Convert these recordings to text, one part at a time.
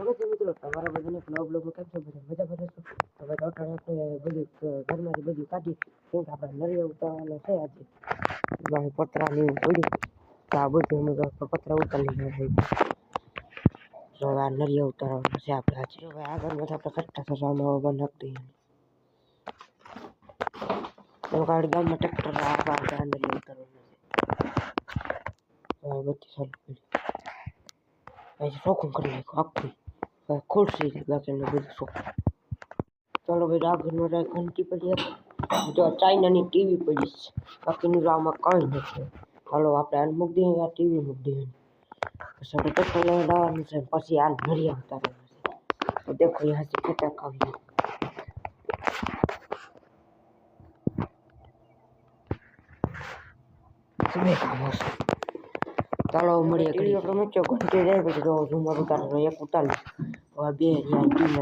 નમસ્તે મિત્રો તમારા બધાને નવા બ્લોગમાં કેમ છો બધા મજા કરે છો તો ભાઈ અટાણે આપણે બધું ક- ઘરમાંથી બધું કાઢી કેમ કે આપણે નળિયા ઉતારવાના છે આજે ભાઈ પતરા ને એવું પડ્યું તો આ બધું અમે તો પતરા ઉતારી લીધા છે તો હવે આ નળિયા ઉતારવાના છે આપણે આજે તો ભાઈ આગળ બધા આપણે કટ્ટા થશે આમાં હવે નાખી દઈએ તો ગાડી ગામમાં ટ્રેક્ટર આ બાર આ નળિયા ઉતારવાના છે તો આ બધી ચાલુ કરી પછી શોખું કરી નાખ્યું આખું હવે ખુરશી છે બાકીનું બધું શોખું ચાલો ભાઈ આગળમાં રાખ ઘંટી પડી હતી જો આ ચાઇનાની ટીવી પડી છે બાકીનું તો આમાં કંઈ નથી હાલો આપણે આને મૂકી દઈએ આ ટીવી મૂકી દઈએ પછી આપણે ટ્રેક્ટર લઈને લાવવાનું છે પછી આ નળિયા ઉતારવાના છે તો દેખો यहाँ से ખેતર કાઢી તમે કામ હશે ચાલો મળીએ ઘડી આપણે મૂક્યો ઘંટી જાય પછી જો ઝુમર ઉતારે એક ઉતારી હવે બે ત્યાં ટીમ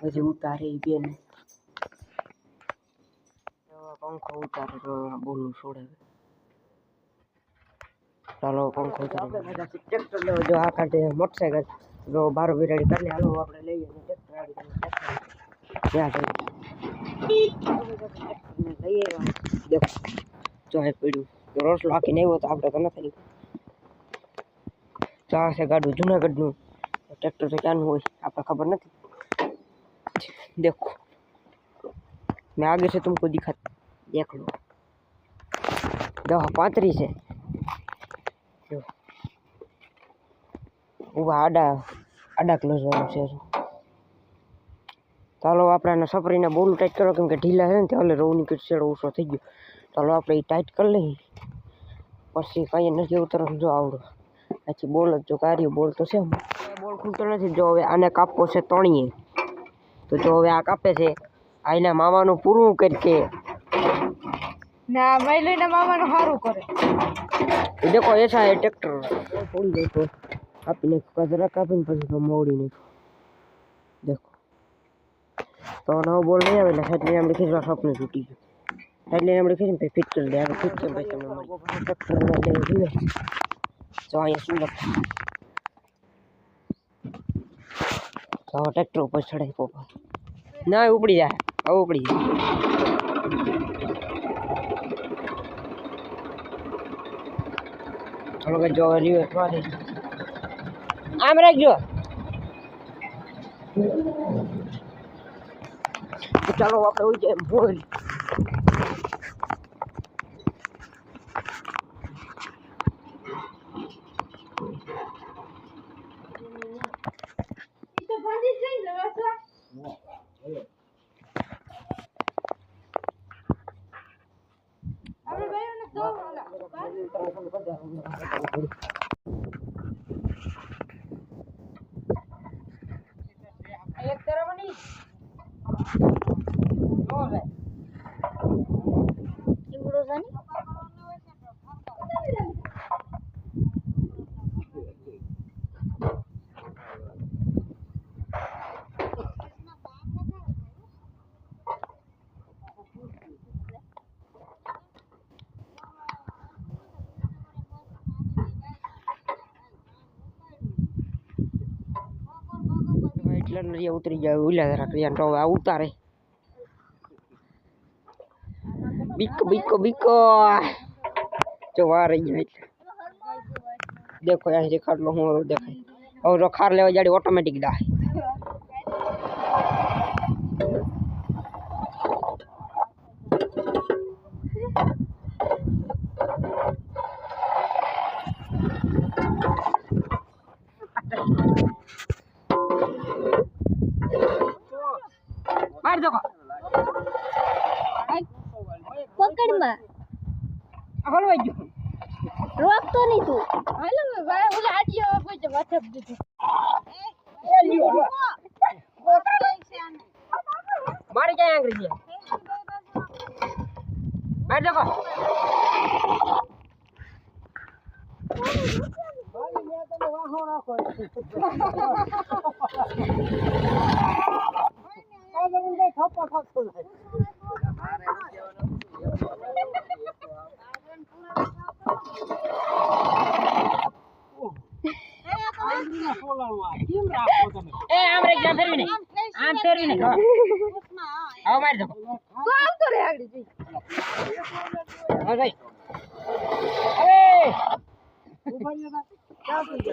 પછી ઉતારે એ ને પંખો ઉતારે તો બોલું છોડે. ચાલો પંખો ઉતારે ટ્રેક્ટર લેવો જો આ કાંઠે મોટરસાઇકલ જો બારો બિરાડી કરી હાલો આપણે લઈએ ટ્રેક્ટર ત્યાં લઈએ દેખો પડ્યું. રોટલો આખીને આવ્યો તો આપણે તો નથી ચાર છે ગાડું જુનાગઢનું. ટ્રેક્ટર તો ક્યાંનું હોય, આપણે ખબર નથી. દેખો. મેં આગળ છે તુમકો દેખાત. દેખ લો દસ પાંત્રીસ છે. ઊભા આડા આડા ક્લોઝ વાળું છે. ચાલો આપણે આને સપરીને બોલું ટાઈટ કરો, કેમ કે ઢીલા છે ને તે ઓલે રોવની કિટસેડો ઓછો થઈ ગયો. ચાલો આપણે એ ટાઈટ કરી લઈએ. પછી કંઈ નથી, ઉતરવાનું, જો આવડો. પછી બોલ જ જો, કાર્ય બોલ તો છે બોલ ખુલતો નથી જો હવે આને કાપવો છે તણીએ તો જો હવે આ કાપે છે આ એના મામાનું પૂરું કરકે ના મહિલાના મામાનું સારું કરે એ દેખો એસા હે ટ્રેક્ટર ફોડી દેખો કાપી નાખ્યું કચરા કાપીને પછી તો મોડી નાખ્યું દેખો તો નવો બોલ નહીં આવે એટલે સાઈડ લઈને આપણે ખીચવા સપનું તૂટી ગયું સાઈડ લઈને આપણે ખીચીને પછી ફિટ કરી દે આપણે ફિટ કરી પછી તમને મળી ટ્રેક્ટર લઈને જોઈએ તો અહીંયા શું લખે તો ટ્રેક્ટર ઉપર ચડાવી પોપો ના, ઉપડી જાય. હવે ઉપડી જાય. ચાલો કે જો રિવર્સ મારી આમ રાખજો. ચાલો આપણે હોય જાય બોલ الله એટલે નરિયા ઉતરી જાય ઉલા જરા ક્રિયા તો આ ઉતારે બીકો બીકો બીકો જો વાર રહી જાય એટલે દેખો અહીં રેખાડલો હું દેખાય હવે રખાર લેવા જાડી ઓટોમેટિક દા કાઢ દો પકડમાં હલવાઈ ગયો. રોકતો નહીં તું. હાલો ભાઈ હું લાડ્યો કોઈ જ વાત જ દીધું મારે ક્યાં આંગળી છે? બેઠ દેખો વાહો રાખો. ज़मीन थप्पड़ खाएको ए आम रे जान फेरि नै। आम फेरि नै आओ मार दो। तो आउ तो रे आगड़ी जी हो गई अरे ऊपर जा क्या कर जा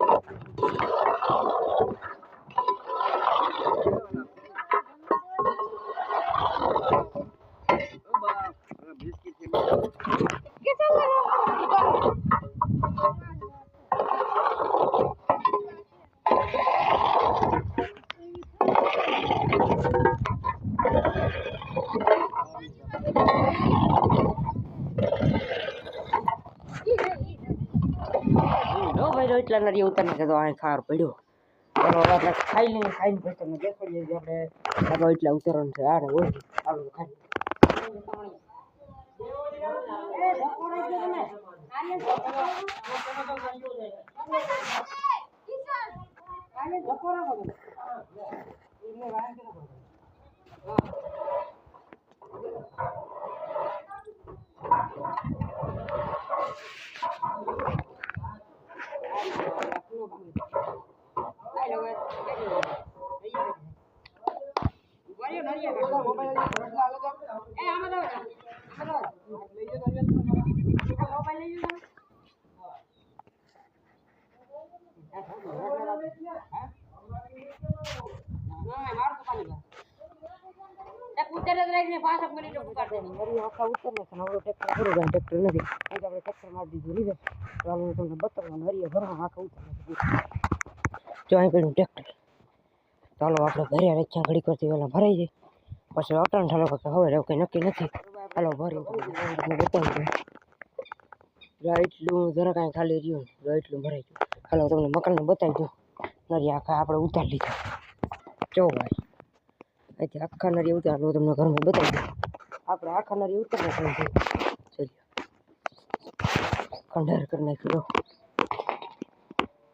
એટલા નરી ઉતરને કહેતો અહીં ખાર પડ્યો. ચાલો હવે આપણે ખાઈ લઈએ, ખાઈને પછી તમને દેખાડીએ કે આપણે. ચાલો એટલા ઉતરણ છે આને હોય ચાલો ખાઈ જો અહીં પડ્યું ટ્રેક્ટર ચાલો આપણે ભર્યા રચ્યા ઘડી કરતી પહેલાં ભરાઈ જાય. પછી અટાણ ઠાલો કે હવે એવું કંઈ નક્કી નથી. ચાલો ભરી બતાવી રાઈટલું જરા કાંઈ ખાલી રહ્યું રાઈટલું ભરાઈ ગયું. ચાલો તમને મકાનને બતાવી દઉં. નરી આખા આપણે ઉતાર લીધા. જો ભાઈ, અહીંથી આખા નરી ઉતાર હું તમને ઘરમાં બતાવી દઉં. આપણે આખા નરી ઉતર ને ચલો ખંડેર કરી નાખ્યું.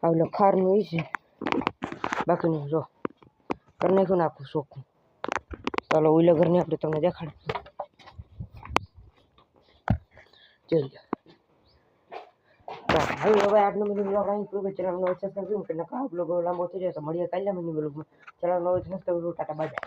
આવલો ખારનું એ છે. બાકીનું જો. કરી નાખ્યું ને આખું ચોખ્ખું ચાલો, ઓઈલા ઘરને આપણે તમને દેખાડ. જોઈ હવે હવે આજનો મિનિટ બ્લોગ અહીં પૂરો ચેનલનો સબસ્ક્રાઈબ કે નકા બ્લોગ લાંબો થઈ જાય, તો મળીએ કાલે મિનિટ બ્લોગમાં ચેનલ નવો સબસ્ક્રાઈબ ટાટા બાય